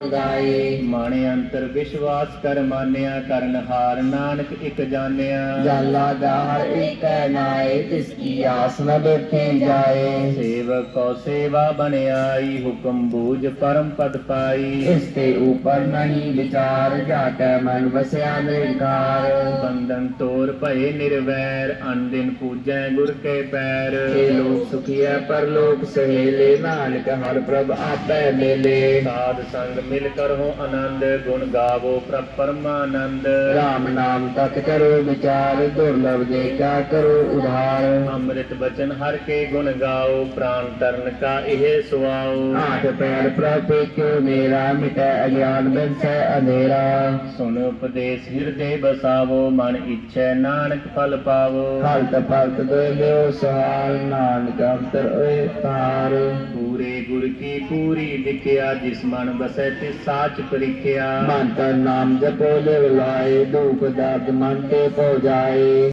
ਗਾਏ ਮਨ ਅੰਤਰ ਵਿਸ਼ਵਾਸ ਕਰ ਮਾਨਿਆ ਕਰਨ ਹਾਰ ਨਾਨਕ ਇੱਕ ਜਾਣਿਆ। ਜਾਲਾ ਜਾਹਰ ਇੱਕ ਨਾਏ ਤਿਸ ਕੀ ਆਸ ਨ ਬੈਠੇ ਜਾਏ। ਸੇਵਕ ਕੋ ਸੇਵਾ ਬਣਾਈ ਹੁਕਮ ਬੂਝ ਪਰਮ ਪਦ ਪਾਈ। ਇਸ ਤੇ ਉਪਰ ਨਹੀਂ ਵਿਚਾਰ ਜਾਟੈ ਮਨ ਵਸਿਆ ਨਿਰਕਾਰ। ਬੰਧਨ ਤੋਰ ਭਏ ਨਿਰਵੈਰ ਅਨ ਦਿਨ ਪੂਜੈ ਗੁਰ ਕੇ ਪੈਰ। ਇਹ ਲੋਕ ਸੁਖੀਐ ਪਰਲੋਕ ਸਹੇਲੇ ਨਾਨਕ ਹਰ ਪ੍ਰਭ ਆਪੈ ਮੇਲੇ। ਸਾਧ ਸੰਗ ਮਿਲ ਕਰੋ ਆਨੰਦ ਗੁਣ ਗਾਵੋ ਪ੍ਰਭ ਪਰਮਾਨੰਦ। ਰਾਮ ਨਾਮ ਤਤ ਕਰੋ ਵਿਚਾਰ ਦੁਰਲਭ ਦੇ ਕਾ ਕਰੋ ਉਧਾਰ। ਅੰਮ੍ਰਿਤ ਬਚਨ ਹਰ ਕੇ ਗੁਣ ਗਾਓ ਪ੍ਰਾਨ ਤਰਨ ਕਾ ਇਹ ਸੁਆਓ। ਆਠ ਪੈਰ ਪ੍ਰਭ ਕਿਉ ਮੇਰਾ ਮਿਟੈ ਅਗਿਆਨ ਬਿਨਸੈ ਅੰਧੇਰਾ ਸੁਨ ਉਪਦੇਸ਼ ਹਿਰਦੇ ਬਸਾਵੋ ਮਨ ਇੱਛੈ ਨਾਨਕ ਫਲ ਪਾਵੋ। ਹਲਤ ਪਲਤ ਦੇ ਲਿਓ ਸਹਾਲ ਨਾਨਕ ਅੰਤਰ ਓਏ ਤਾਰ। ਪੂਰੇ ਪੂਰੀ ਵਿਕਿਆ ਜਿਸ ਮਨ ਬਸੈ ਤਿਸ ਸਾਚ ਪਰਿਖਿਆ? ਮਨ ਨਾਮ ਜਪੋ, ਲਿਵ ਲਾਏ, ਦੁਖ ਦਰਦ ਮਨ ਤੇ ਪਹੁ ਜਾਏ